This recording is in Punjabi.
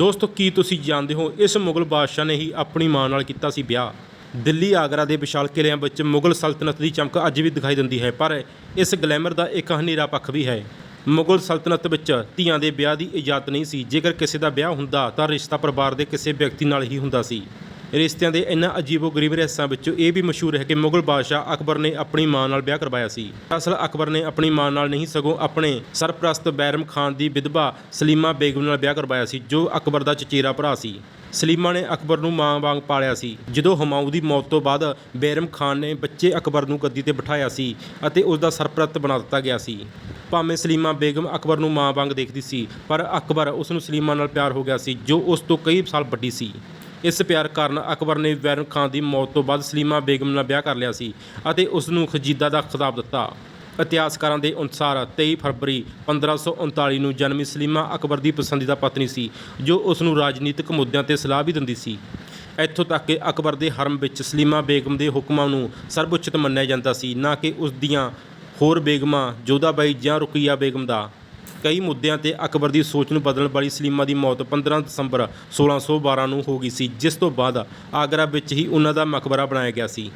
ਦੋਸਤੋ, ਕੀ ਤੁਸੀਂ ਜਾਣਦੇ ਹੋ, ਇਸ ਮੁਗਲ ਬਾਦਸ਼ਾਹ ਨੇ ਹੀ ਆਪਣੀ ਮਾਂ ਨਾਲ ਕੀਤਾ ਸੀ ਵਿਆਹ। ਦਿੱਲੀ, ਆਗਰਾ ਦੇ ਵਿਸ਼ਾਲ ਕਿਲ੍ਹਿਆਂ ਵਿੱਚ ਮੁਗਲ ਸਲਤਨਤ ਦੀ ਚਮਕ ਅੱਜ ਵੀ ਦਿਖਾਈ ਦਿੰਦੀ ਹੈ, ਪਰ ਇਸ ਗਲੈਮਰ ਦਾ ਇੱਕ ਹਨੇਰਾ ਪੱਖ ਵੀ ਹੈ। ਮੁਗਲ ਸਲਤਨਤ ਵਿੱਚ ਧੀਆਂ ਦੇ ਵਿਆਹ ਦੀ ਇਜਾਜ਼ਤ ਨਹੀਂ ਸੀ। ਜੇਕਰ ਕਿਸੇ ਦਾ ਵਿਆਹ ਹੁੰਦਾ ਤਾਂ ਰਿਸ਼ਤਾ ਪਰਿਵਾਰ ਦੇ ਕਿਸੇ ਵਿਅਕਤੀ ਨਾਲ ਹੀ ਹੁੰਦਾ ਸੀ। ਰਿਸ਼ਤਿਆਂ ਦੇ ਇਨ੍ਹਾਂ ਅਜੀਬੋ-ਗਰੀਬ ਰਹੱਸਾਂ ਵਿੱਚੋਂ ਇਹ ਵੀ ਮਸ਼ਹੂਰ ਹੈ ਕਿ ਮੁਗਲ ਬਾਦਸ਼ਾਹ ਅਕਬਰ ਨੇ ਆਪਣੀ ਮਾਂ ਨਾਲ ਵਿਆਹ ਕਰਵਾਇਆ ਸੀ। ਅਸਲ ਅਕਬਰ ਨੇ ਆਪਣੀ ਮਾਂ ਨਾਲ ਨਹੀਂ, ਸਗੋਂ ਆਪਣੇ ਸਰਪ੍ਰਸਤ ਬੈਰਮ ਖਾਨ ਦੀ ਵਿਧਵਾ ਸਲੀਮਾ ਬੇਗਮ ਨਾਲ ਵਿਆਹ ਕਰਵਾਇਆ ਸੀ, ਜੋ ਅਕਬਰ ਦਾ ਚਚੇਰਾ ਭਰਾ ਸੀ। ਸਲੀਮਾ ਨੇ ਅਕਬਰ ਨੂੰ ਮਾਂ ਵਾਂਗ ਪਾਲਿਆ ਸੀ। ਜਦੋਂ ਹਮਾਊ ਦੀ ਮੌਤ ਤੋਂ ਬਾਅਦ ਬੈਰਮ ਖਾਨ ਨੇ ਬੱਚੇ ਅਕਬਰ ਨੂੰ ਗੱਦੀ ਤੇ ਬਿਠਾਇਆ ਸੀ ਅਤੇ ਉਸ ਦਾ ਸਰਪ੍ਰਸਤ ਬਣਾ ਦਿੱਤਾ ਗਿਆ ਸੀ। ਭਾਵੇਂ ਸਲੀਮਾ ਬੇਗਮ ਅਕਬਰ ਨੂੰ ਮਾਂ ਵਾਂਗ ਦੇਖਦੀ ਸੀ, ਪਰ ਅਕਬਰ ਉਸ ਨੂੰ ਸਲੀਮਾ ਨਾਲ ਪਿਆਰ ਹੋ ਗਿਆ ਸੀ, ਜੋ ਉਸ ਤੋਂ ਕਈ ਸਾਲ ਵੱਡੀ ਸੀ। ਇਸ ਪਿਆਰ ਕਾਰਨ ਅਕਬਰ ਨੇ ਬੈਰਮ ਖਾਨ ਦੀ ਮੌਤ ਤੋਂ ਬਾਅਦ ਸਲੀਮਾ ਬੇਗਮ ਨਾਲ ਵਿਆਹ ਕਰ ਲਿਆ ਸੀ ਅਤੇ ਉਸ ਨੂੰ ਖਜੀਦਾ ਦਾ ਖਿਤਾਬ ਦਿੱਤਾ। ਇਤਿਹਾਸਕਾਰਾਂ ਦੇ ਅਨੁਸਾਰ 23 ਫਰਵਰੀ 1539 ਨੂੰ ਜਨਮੀ ਸਲੀਮਾ ਅਕਬਰ ਦੀ ਪਸੰਦੀਦਾ ਪਤਨੀ ਸੀ, ਜੋ ਉਸ ਨੂੰ ਰਾਜਨੀਤਿਕ ਮੁੱਦਿਆਂ ਤੇ ਸਲਾਹ ਵੀ ਦਿੰਦੀ ਸੀ। ਇੱਥੋਂ ਤੱਕ ਕਿ ਅਕਬਰ ਦੇ ਹਰਮ ਵਿੱਚ ਸਲੀਮਾ ਬੇਗਮ ਦੇ ਹੁਕਮਾਂ ਨੂੰ ਸਰਵਉੱਚਤ ਮੰਨਿਆ ਜਾਂਦਾ ਸੀ, ਨਾ ਕਿ ਉਸ ਦੀਆਂ ਹੋਰ ਬੇਗਮਾਂ ਜੋਧਾਬਾਈ ਜਾਂ ਰੁਕੀਆ ਬੇਗਮ ਦਾ। ਕਈ ਮੁੱਦਿਆਂ ਤੇ ਅਕਬਰ ਦੀ ਸੋਚ ਨੂੰ ਬਦਲਣ ਵਾਲੀ ਸਲੀਮਾ ਦੀ ਮੌਤ 15 ਦਸੰਬਰ 1612 ਨੂੰ ਹੋ ਗਈ ਸੀ, ਜਿਸ ਤੋਂ ਬਾਅਦ ਆਗਰਾ ਵਿੱਚ ਹੀ ਉਹਨਾਂ ਦਾ ਮਕਬਰਾ ਬਣਾਇਆ ਗਿਆ ਸੀ।